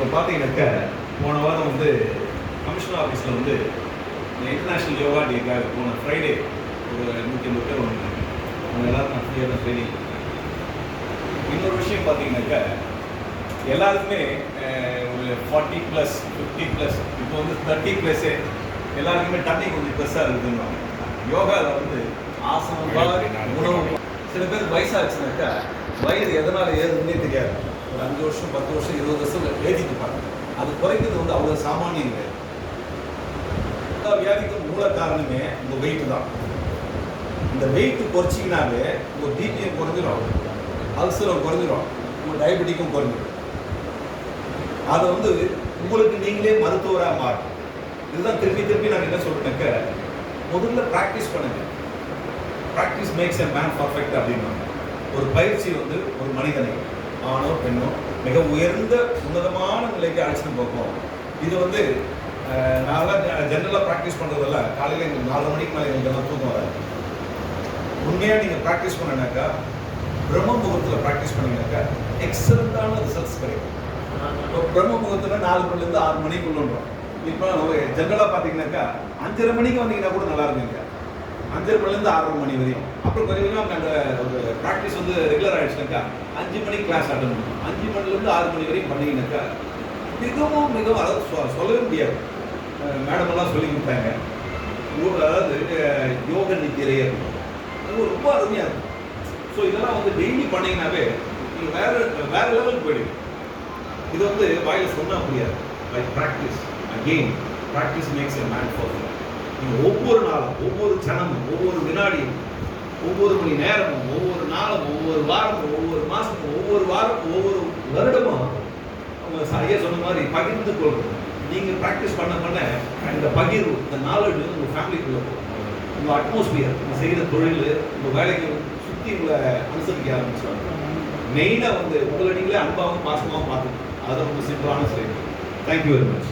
இப்போ பார்த்தீங்கன்னாக்க போன வாரம் வந்து கமிஷனர் ஆஃபீஸில் வந்து இன்டர்நேஷ்னல் யோகா டேக்காக போன ஃப்ரைடே ஒரு நூற்றி ஐம்பது பேர் வந்தாங்க. அவங்க எல்லாருக்கும் நான் ஃப்ரீயாக தான் ட்ரைனிங் இன்னொரு விஷயம் பார்த்தீங்கன்னாக்கா எல்லாருக்குமே ஒரு ஃபார்ட்டி ப்ளஸ் ஃபிஃப்டி ப்ளஸ் இப்போ வந்து தேர்ட்டி ப்ளஸ்ஸே எல்லாருக்குமே தண்ணி கொஞ்சம் ப்ளஸ்ஸாக இருக்குதுன்னு யோகாவில் வந்து ஆசனம் உணவு. சில பேர் வயசாச்சுனாக்கா வயது எதனால் ஏறுதுன்னே தெரியாது. ஒரு அஞ்சு வருஷம் பத்து வருஷம் இருபது வருஷம் ஏறிட்டு இருப்பாங்க. அது குறைக்கிறது வந்து அவ்வளோ சாமானியம் கிடையாது எல்லா வியாதிக்கும் மூல காரணமே இந்த வெயிட் தான். இந்த வெயிட் குறைச்சிங்கனாவே உங்கள் பிபிஎம் குறைஞ்சிரும் அல்சரம் குறைஞ்சிரும். உங்கள் டயபெட்டிக்கும் குறைஞ்சிடும் அதை வந்து உங்களுக்கு நீங்களே மருத்துவராக மாறும். இதுதான் திருப்பி திருப்பி நான் என்ன சொல்றேன்னாக்க முதல்ல ப்ராக்டிஸ் பண்ணுங்க. Practice makes a man perfect அப்படின்னா ஒரு பயிற்சி வந்து ஒரு மனிதனை ஆணோ பெண்ணோ மிக உயர்ந்த உன்னதமான நிலைக்கு அழைச்சிட்டு போகும் இது வந்து அஹ், நான்லாம் ஜென்ரலாக ப்ராக்டிஸ் பண்ணுறதெல்லாம் காலையில் எங்களுக்கு நாலு மணிக்கு மேலே எங்களுக்கு தூக்கம் வராது. உண்மையாக நீங்கள் ப்ராக்டிஸ் பண்ணனாக்கா பிரம்ம முகூர்த்தத்தில் ப்ராக்டிஸ் பண்ணீங்கன்னாக்கா எக்ஸலண்ட்டான ரிசல்ட்ஸ் கிடைக்கும். இப்போ பிரம்ம முகூர்த்தத்தில் நாலு மணிலேருந்து ஆறு மணிக்குள்ளோன்றோம். இப்போ ஜென்ரலாக பார்த்தீங்கன்னாக்கா அஞ்சரை மணிக்கு வந்தீங்கன்னா கூட நல்லா இருக்குங்க. அஞ்சரை மணிலேருந்து ஆறரை மணி வரையும். அப்புறம் கொஞ்சம் கொஞ்சம் அந்த ஒரு ப்ராக்டிஸ் வந்து ரெகுலர் ஆகிடுச்சுனாக்கா அஞ்சு மணிக்கு கிளாஸ் அட்டன் பண்ணணும் அஞ்சு மணிலேருந்து ஆறு மணி வரையும் பண்ணீங்கன்னாக்கா மிகவும் மிகவும் அதாவது சொ- சொல்லவே முடியாது. மேடமெல்லாம் சொல்லி கொடுத்தாங்க. அதாவது யோக நித்திரை இருக்கும். அது ரொம்ப அருமையாக இருக்கும். ஸோ இதெல்லாம் வந்து டெய்லி பண்ணீங்கன்னாவே நீங்கள் வேறு வேற லெவலுக்கு போயிடுங்க இது வந்து வாயில் சொன்னால் முடியாது. By practice again practice makes a man perfect நீங்கள் ஒவ்வொரு நாளும் ஒவ்வொரு கணமும் ஒவ்வொரு வினாடியும் ஒவ்வொரு மணி நேரமும் ஒவ்வொரு நாளும் ஒவ்வொரு வாரமும் ஒவ்வொரு மாதமும் ஒவ்வொரு வாரம் ஒவ்வொரு வருடமும் அவங்க சரியா சொன்ன மாதிரி பகிர்ந்து கொள்ளணும் நீங்கள் ப்ராக்டிஸ் பண்ண பண்ண இந்த பகிர்வு இந்த நாலேஜ் வந்து உங்கள் ஃபேமிலிக்குள்ளே போகும் உங்கள் அட்மாஸ்பியர் நீங்கள் செய்கிற தொழில் உங்கள் வேலைக்கு சுற்றி உங்களை அனுசரிக்க ஆரம்பிச்சாங்க மெயினாக வந்து உங்களை நீங்களே அன்பாகவும் பாசமாகவும் பார்த்துக்கணும். அதுதான் ரொம்ப சிம்பிளான செயல். Thank you very much